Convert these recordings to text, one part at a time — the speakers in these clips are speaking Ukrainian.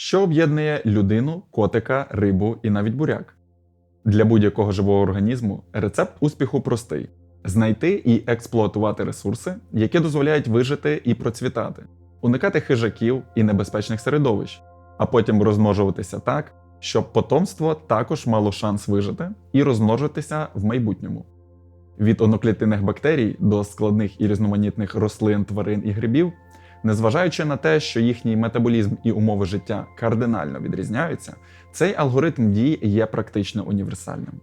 що об'єднує людину, котика, рибу і навіть буряк. Для будь-якого живого організму рецепт успіху простий: знайти і експлуатувати ресурси, які дозволяють вижити і процвітати, уникати хижаків і небезпечних середовищ, а потім розмножуватися так, щоб потомство також мало шанс вижити і розмножитися в майбутньому. Від одноклітинних бактерій до складних і різноманітних рослин, тварин і грибів, незважаючи на те, що їхній метаболізм і умови життя кардинально відрізняються, цей алгоритм дій є практично універсальним.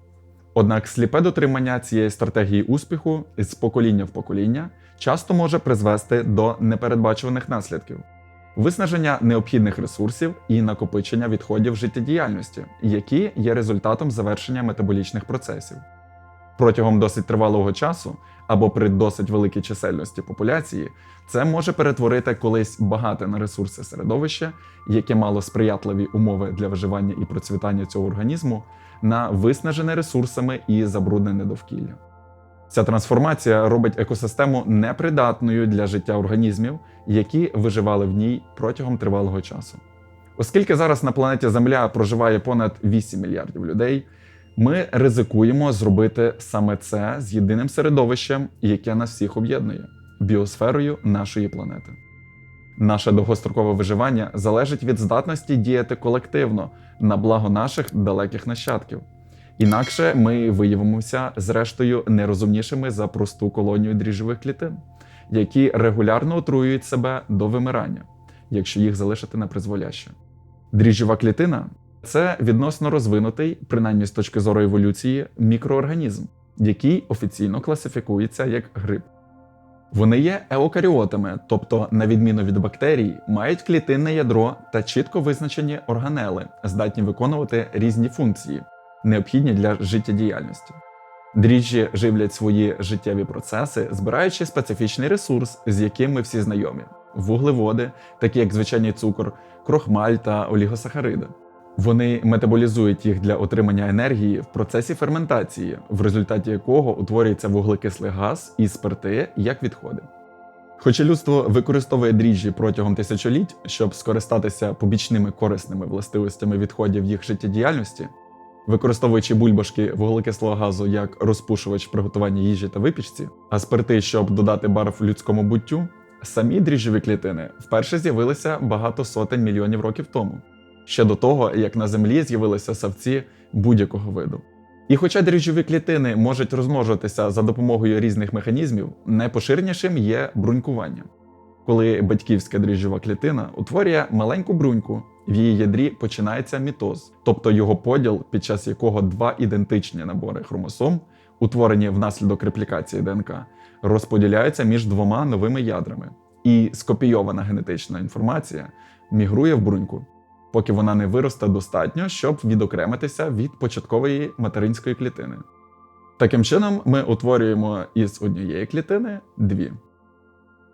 Однак сліпе дотримання цієї стратегії успіху з покоління в покоління часто може призвести до непередбачуваних наслідків. Виснаження необхідних ресурсів і накопичення відходів життєдіяльності, які є результатом завершення метаболічних процесів. Протягом досить тривалого часу або при досить великій чисельності популяції це може перетворити колись багате на ресурси середовище, яке мало сприятливі умови для виживання і процвітання цього організму, на виснажене ресурсами і забруднене довкілля. Ця трансформація робить екосистему непридатною для життя організмів, які виживали в ній протягом тривалого часу. Оскільки зараз на планеті Земля проживає понад 8 мільярдів людей, ми ризикуємо зробити саме це з єдиним середовищем, яке нас всіх об'єднує біосферою нашої планети. Наше довгострокове виживання залежить від здатності діяти колективно на благо наших далеких нащадків. Інакше ми виявимося, зрештою, нерозумнішими за просту колонію дріжджових клітин, які регулярно отруюють себе до вимирання, якщо їх залишити на призволяще. Дріжджова клітина це відносно розвинутий, принаймні з точки зору еволюції, мікроорганізм, який офіційно класифікується як гриб. Вони є еукаріотами, тобто, на відміну від бактерій, мають клітинне ядро та чітко визначені органели, здатні виконувати різні функції, необхідні для життєдіяльності. Дріжджі живлять свої життєві процеси, збираючи специфічний ресурс, з яким ми всі знайомі: вуглеводи, такі як звичайний цукор, крохмаль та олігосахариди. Вони метаболізують їх для отримання енергії в процесі ферментації, в результаті якого утворюється вуглекислий газ і спирти як відходи. Хоча людство використовує дріжджі протягом тисячоліть, щоб скористатися побічними корисними властивостями відходів їх життєдіяльності, використовуючи бульбашки вуглекислого газу як розпушувач приготування їжі та випічці, а спирти, щоб додати барв людському буттю, самі дріжджові клітини вперше з'явилися багато сотень мільйонів років тому ще до того, як на землі з'явилися савці будь-якого виду. І хоча дріжджові клітини можуть розмножуватися за допомогою різних механізмів, найпоширенішим є брунькування. Коли батьківська дріжджова клітина утворює маленьку бруньку, в її ядрі починається мітоз, тобто його поділ, під час якого два ідентичні набори хромосом, утворені внаслідок реплікації ДНК, розподіляються між двома новими ядрами, і скопійована генетична інформація мігрує в бруньку поки вона не виросте достатньо, щоб відокремитися від початкової материнської клітини. Таким чином, ми утворюємо із однієї клітини дві.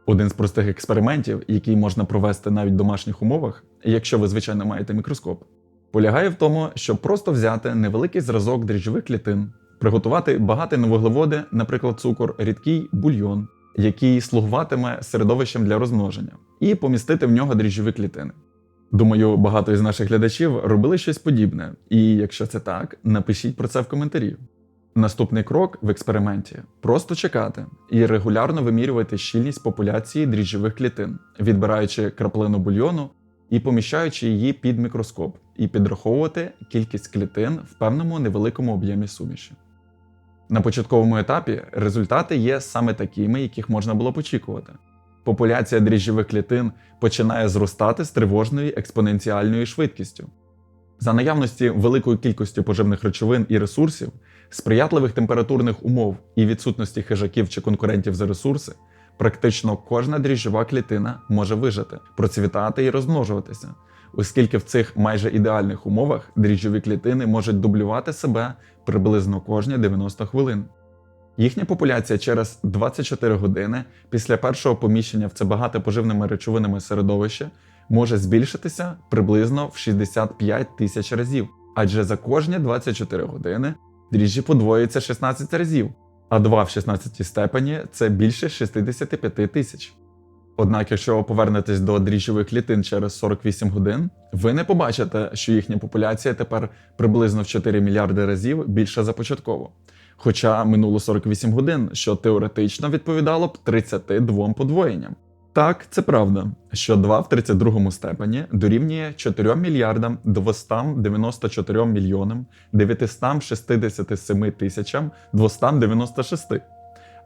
Один з простих експериментів, який можна провести навіть в домашніх умовах, якщо ви, звичайно, маєте мікроскоп, полягає в тому, щоб просто взяти невеликий зразок дріжджових клітин, приготувати багаті на вуглеводи, наприклад, цукор, рідкий бульйон, який слугуватиме середовищем для розмноження, і помістити в нього дріжджові клітини. Думаю, багато із наших глядачів робили щось подібне, і якщо це так, напишіть про це в коментарі. Наступний крок в експерименті просто чекати і регулярно вимірювати щільність популяції дріжджових клітин, відбираючи краплину бульйону і поміщаючи її під мікроскоп, і підраховувати кількість клітин в певному невеликому об'ємі суміші. На початковому етапі результати є саме такими, яких можна було б очікувати популяція дріжджових клітин починає зростати з тривожною експоненціальною швидкістю. За наявності великої кількості поживних речовин і ресурсів, сприятливих температурних умов і відсутності хижаків чи конкурентів за ресурси, практично кожна дріжджова клітина може вижити, процвітати і розмножуватися, оскільки в цих майже ідеальних умовах дріжджові клітини можуть дублювати себе приблизно кожні 90 хвилин. Їхня популяція через 24 години після першого поміщення в це багате поживними речовинами середовище може збільшитися приблизно в 65 тисяч разів, адже за кожні 24 години дріжджі подвоюються 16 разів, а 2 в 16 степені це більше 65 тисяч. Однак, якщо ви повернетесь до дріжджових клітин через 48 годин, ви не побачите, що їхня популяція тепер приблизно в 4 мільярди разів більша за початкову. Хоча минуло 48 годин, що теоретично відповідало б 32 подвоєнням. Так, це правда, що 2 в 32 степені дорівнює 4 мільярдам 294 мільйонам 967 тисячам 296.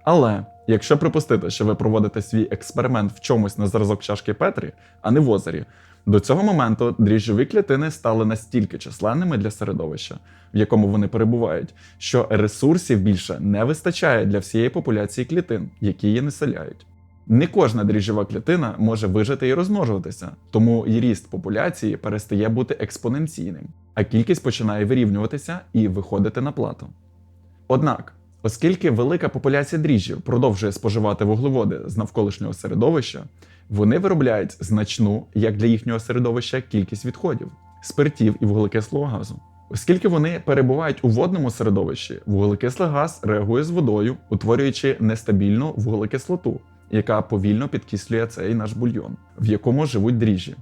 Але якщо припустити, що ви проводите свій експеримент в чомусь на зразок чашки Петрі, а не в озері, до цього моменту дріжджові клітини стали настільки численними для середовища, в якому вони перебувають, що ресурсів більше не вистачає для всієї популяції клітин, які її населяють. Не кожна дріжджова клітина може вижити і розмножуватися, тому і ріст популяції перестає бути експоненційним, а кількість починає вирівнюватися і виходити на плату. Однак, оскільки велика популяція дріжджів продовжує споживати вуглеводи з навколишнього середовища, вони виробляють значну, як для їхнього середовища, кількість відходів, спиртів і вуглекислого газу. Оскільки вони перебувають у водному середовищі, вуглекислий газ реагує з водою, утворюючи нестабільну вуглекислоту, яка повільно підкислює цей наш бульйон, в якому живуть дріжджі.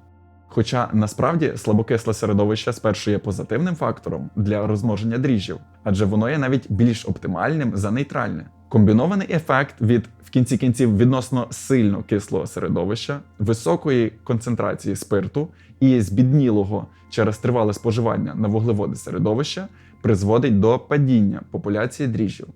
Хоча насправді слабокисле середовище спершу є позитивним фактором для розмноження дріжджів, адже воно є навіть більш оптимальним за нейтральне. Комбінований ефект від в кінці кінців відносно сильно кислого середовища, високої концентрації спирту і збіднілого через тривале споживання на вуглеводи середовища призводить до падіння популяції дріжджів.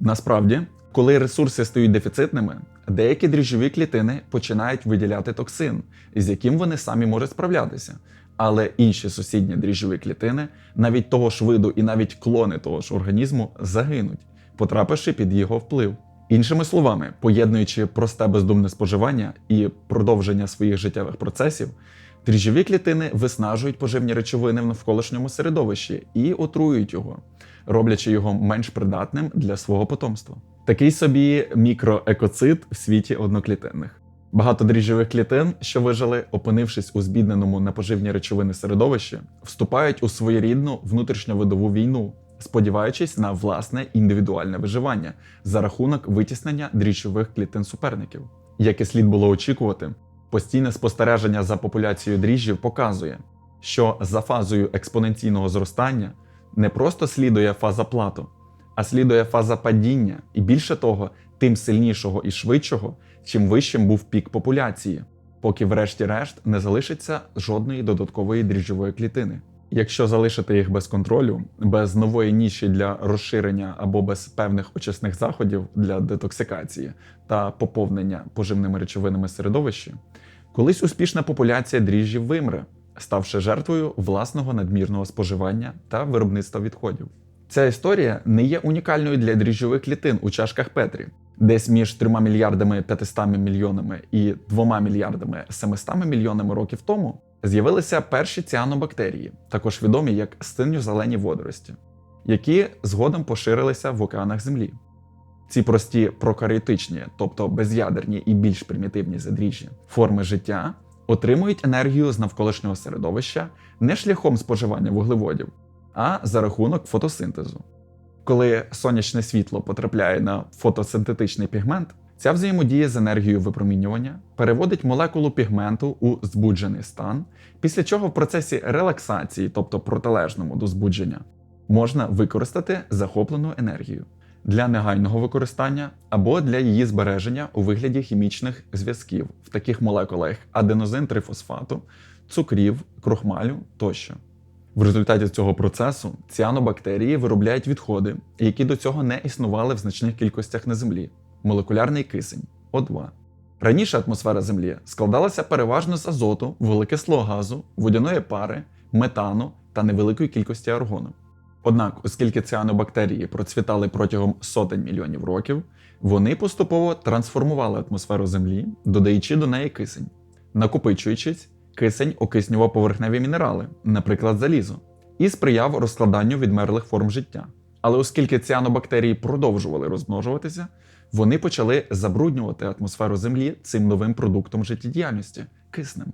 Насправді, коли ресурси стають дефіцитними, деякі дріжджові клітини починають виділяти токсин, з яким вони самі можуть справлятися. Але інші сусідні дріжджові клітини, навіть того ж виду і навіть клони того ж організму, загинуть, потрапивши під його вплив. Іншими словами, поєднуючи просте бездумне споживання і продовження своїх життєвих процесів, дріжджові клітини виснажують поживні речовини в навколишньому середовищі і отруюють його, роблячи його менш придатним для свого потомства. Такий собі мікроекоцид в світі одноклітинних. Багато дріжджових клітин, що вижили, опинившись у збідненому на поживні речовини середовищі, вступають у своєрідну внутрішньовидову війну, сподіваючись на власне індивідуальне виживання за рахунок витіснення дріжджових клітин суперників. Як і слід було очікувати, постійне спостереження за популяцією дріжджів показує, що за фазою експоненційного зростання не просто слідує фаза плату, а слідує фаза падіння, і більше того, тим сильнішого і швидшого, чим вищим був пік популяції, поки, врешті-решт, не залишиться жодної додаткової дріжджової клітини. Якщо залишити їх без контролю, без нової ніші для розширення або без певних очисних заходів для детоксикації та поповнення поживними речовинами середовища, колись успішна популяція дріжджів вимре, ставши жертвою власного надмірного споживання та виробництва відходів. Ця історія не є унікальною для дріжджових клітин у чашках Петрі. Десь між 3 мільярдами 500 мільйонами і 2 мільярдами 700 мільйонами років тому з'явилися перші ціанобактерії, також відомі як синьо-зелені водорості, які згодом поширилися в океанах Землі. Ці прості прокаріотичні, тобто без'ядерні і більш примітивні задріжджі форми життя отримують енергію з навколишнього середовища не шляхом споживання вуглеводів, а за рахунок фотосинтезу. Коли сонячне світло потрапляє на фотосинтетичний пігмент, ця взаємодія з енергією випромінювання переводить молекулу пігменту у збуджений стан, після чого в процесі релаксації, тобто протилежному до збудження, можна використати захоплену енергію для негайного використання або для її збереження у вигляді хімічних зв'язків в таких молекулах як аденозин трифосфату, цукрів, крохмалю тощо. В результаті цього процесу ціанобактерії виробляють відходи, які до цього не існували в значних кількостях на Землі молекулярний кисень О2. Раніше атмосфера Землі складалася переважно з азоту, вуглекислого газу, водяної пари, метану та невеликої кількості аргону. Однак, оскільки ціанобактерії процвітали протягом сотень мільйонів років, вони поступово трансформували атмосферу Землі, додаючи до неї кисень. Накопичуючись, кисень окиснював поверхневі мінерали, наприклад, залізо, і сприяв розкладанню відмерлих форм життя. Але оскільки ціанобактерії продовжували розмножуватися, вони почали забруднювати атмосферу Землі цим новим продуктом життєдіяльності киснем.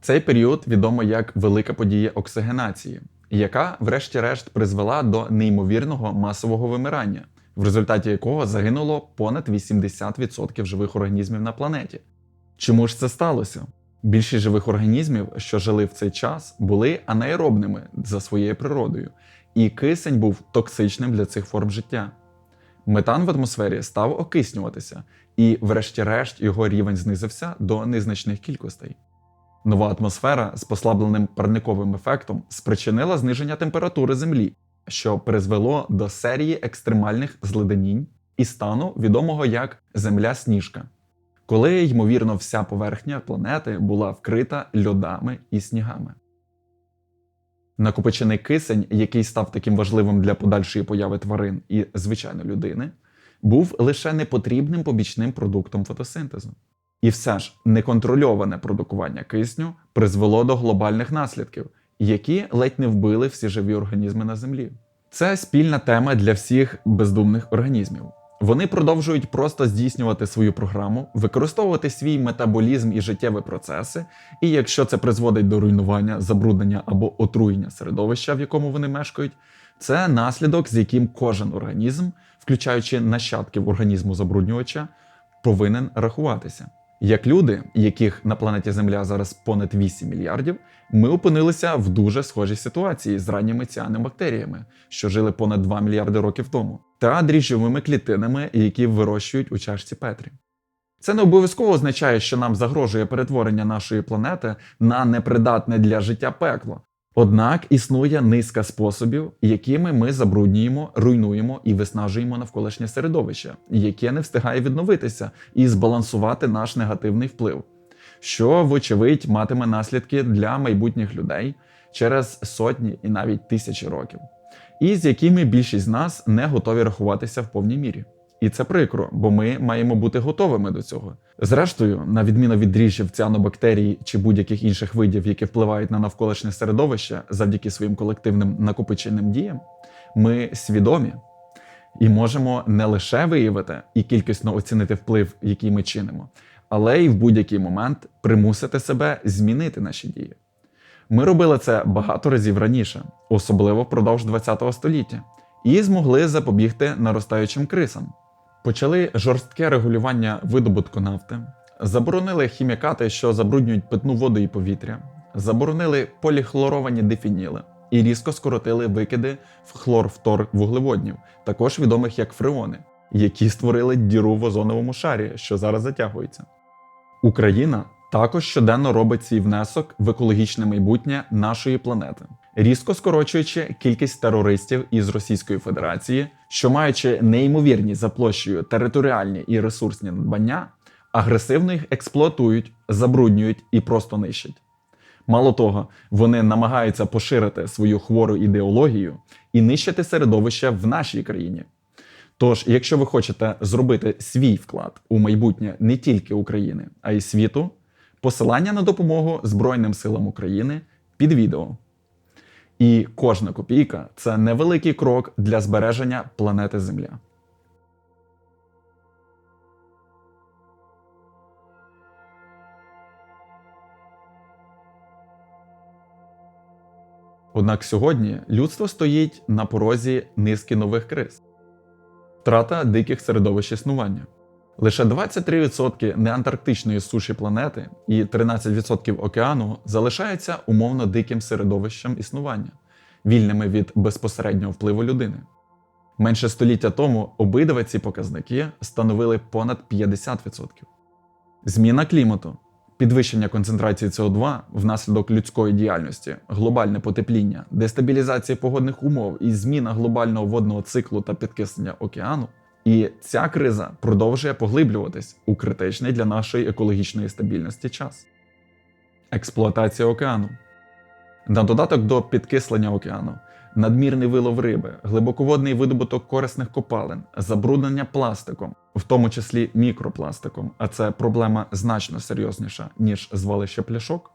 Цей період відомо як велика подія оксигенації, яка, врешті-решт, призвела до неймовірного масового вимирання, в результаті якого загинуло понад 80% живих організмів на планеті. Чому ж це сталося? Більшість живих організмів, що жили в цей час, були анаеробними за своєю природою, і кисень був токсичним для цих форм життя. Метан в атмосфері став окиснюватися, і, врешті-решт, його рівень знизився до незначних кількостей. Нова атмосфера з послабленим парниковим ефектом спричинила зниження температури Землі, що призвело до серії екстремальних зледенінь і стану, відомого як Земля-сніжка, коли, ймовірно, вся поверхня планети була вкрита льодами і снігами. Накопичений кисень, який став таким важливим для подальшої появи тварин і, звичайно, людини, був лише непотрібним побічним продуктом фотосинтезу. І все ж неконтрольоване продукування кисню призвело до глобальних наслідків, які ледь не вбили всі живі організми на Землі. Це спільна тема для всіх бездумних організмів. Вони продовжують просто здійснювати свою програму, використовувати свій метаболізм і життєві процеси, і якщо це призводить до руйнування, забруднення або отруєння середовища, в якому вони мешкають, це наслідок, з яким кожен організм, включаючи нащадків організму забруднювача, повинен рахуватися. Як люди, яких на планеті Земля зараз понад 8 мільярдів, ми опинилися в дуже схожій ситуації з ранніми ціанобактеріями, що жили понад 2 мільярди років тому, та дріжджовими клітинами, які вирощують у чашці Петрі. Це не обов'язково означає, що нам загрожує перетворення нашої планети на непридатне для життя пекло. Однак існує низка способів, якими ми забруднюємо, руйнуємо і виснажуємо навколишнє середовище, яке не встигає відновитися і збалансувати наш негативний вплив, що, вочевидь, матиме наслідки для майбутніх людей через сотні і навіть тисячі років, і з якими більшість з нас не готові рахуватися в повній мірі. І це прикро, бо ми маємо бути готовими до цього. Зрештою, на відміну від дріжджів, ціанобактерій чи будь-яких інших видів, які впливають на навколишнє середовище завдяки своїм колективним накопиченим діям, ми свідомі і можемо не лише виявити і кількісно оцінити вплив, який ми чинимо, але й в будь-який момент примусити себе змінити наші дії. Ми робили це багато разів раніше, особливо впродовж ХХ століття, і змогли запобігти наростаючим крисам. Почали жорстке регулювання видобутку нафти, заборонили хімікати, що забруднюють питну воду і повітря, заборонили поліхлоровані дифініли і різко скоротили викиди в хлорфтор вуглеводнів, також відомих як фреони, які створили діру в озоновому шарі, що зараз затягується. Україна також щоденно робить свій внесок в екологічне майбутнє нашої планети, різко скорочуючи кількість терористів із Російської Федерації, що маючи неймовірні за площею територіальні і ресурсні надбання, агресивно їх експлуатують, забруднюють і просто нищать. Мало того, вони намагаються поширити свою хвору ідеологію і нищити середовище в нашій країні. Тож, якщо ви хочете зробити свій вклад у майбутнє не тільки України, а й світу, посилання на допомогу Збройним силам України під відео. І кожна копійка це невеликий крок для збереження планети Земля. Однак сьогодні людство стоїть на порозі низки нових криз. Втрата диких середовищ існування. Лише 23% неантарктичної суші планети і 13% океану залишаються умовно диким середовищем існування, вільними від безпосереднього впливу людини. Менше століття тому обидва ці показники становили понад 50%. Зміна клімату, підвищення концентрації СО2 внаслідок людської діяльності, глобальне потепління, дестабілізація погодних умов і зміна глобального водного циклу та підкиснення океану. І ця криза продовжує поглиблюватись у критичний для нашої екологічної стабільності час. Експлуатація океану. На додаток до підкислення океану, надмірний вилов риби, глибоководний видобуток корисних копалин, забруднення пластиком, в тому числі мікропластиком, а це проблема значно серйозніша, ніж звалище пляшок,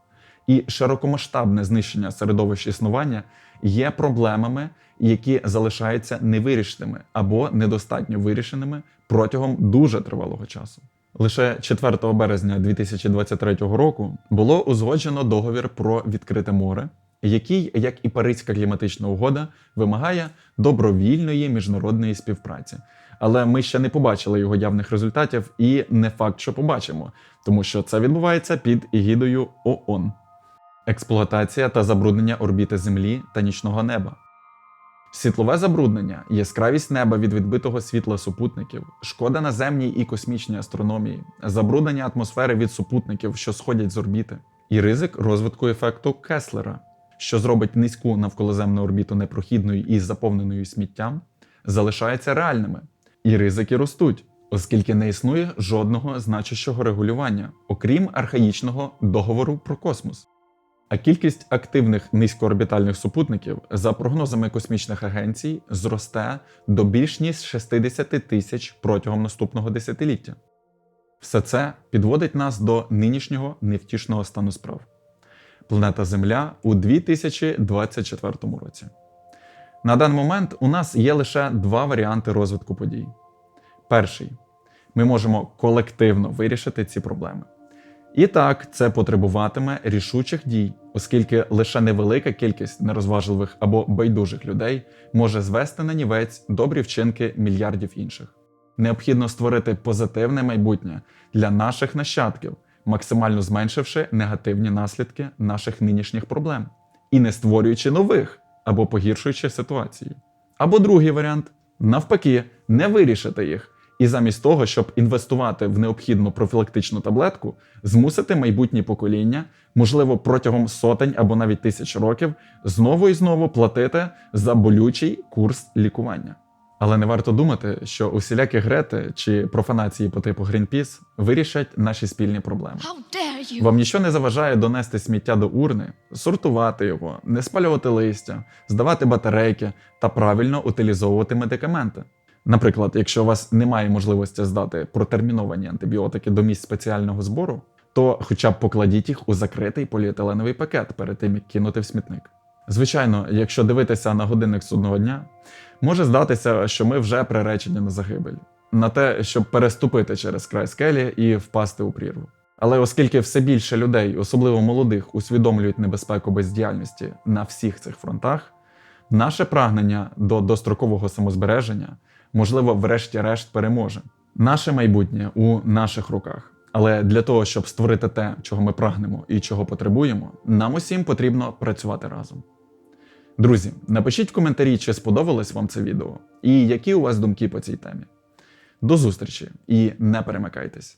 і широкомасштабне знищення середовища існування є проблемами, які залишаються невирішеними або недостатньо вирішеними протягом дуже тривалого часу. Лише 4 березня 2023 року було узгоджено договір про відкрите море, який, як і Паризька кліматична угода, вимагає добровільної міжнародної співпраці, але ми ще не побачили його явних результатів, і не факт, що побачимо, тому що це відбувається під егідою ООН. Експлуатація та забруднення орбіти Землі та нічного неба. Світлове забруднення, яскравість неба від відбитого світла супутників, шкода наземній і космічній астрономії, забруднення атмосфери від супутників, що сходять з орбіти, і ризик розвитку ефекту Кеслера, що зробить низьку навколоземну орбіту непрохідною і заповненою сміттям, залишаються реальними. І ризики ростуть, оскільки не існує жодного значущого регулювання, окрім архаїчного договору про космос. А кількість активних низькоорбітальних супутників, за прогнозами космічних агенцій, зросте до більш ніж 60 тисяч протягом наступного десятиліття. Все це підводить нас до нинішнього невтішного стану справ. Планета Земля у 2024 році. На даний момент у нас є лише два варіанти розвитку подій. Перший ми можемо колективно вирішити ці проблеми. І так, це потребуватиме рішучих дій, оскільки лише невелика кількість нерозважливих або байдужих людей може звести на нівець добрі вчинки мільярдів інших. Необхідно створити позитивне майбутнє для наших нащадків, максимально зменшивши негативні наслідки наших нинішніх проблем і не створюючи нових або погіршуючи ситуацію. Або другий варіант навпаки, не вирішити їх. І замість того, щоб інвестувати в необхідну профілактичну таблетку, змусити майбутні покоління, можливо, протягом сотень або навіть тисяч років, знову і знову платити за болючий курс лікування. Але не варто думати, що усілякі грети чи профанації по типу Greenpeace вирішать наші спільні проблеми. Вам нічого не заважає донести сміття до урни, сортувати його, не спалювати листя, здавати батарейки та правильно утилізовувати медикаменти. Наприклад, якщо у вас немає можливості здати протерміновані антибіотики до місць спеціального збору, то хоча б покладіть їх у закритий поліетиленовий пакет перед тим, як кинути в смітник. Звичайно, якщо дивитися на годинник судного дня, може здатися, що ми вже приречені на загибель, на те, щоб переступити через край скелі і впасти у прірву. Але оскільки все більше людей, особливо молодих, усвідомлюють небезпеку бездіяльності на всіх цих фронтах, наше прагнення до дострокового самозбереження, можливо, врешті-решт переможе. Наше майбутнє у наших руках. Але для того, щоб створити те, чого ми прагнемо і чого потребуємо, нам усім потрібно працювати разом. Друзі, напишіть в коментарі, чи сподобалось вам це відео, і які у вас думки по цій темі. До зустрічі і не перемикайтесь!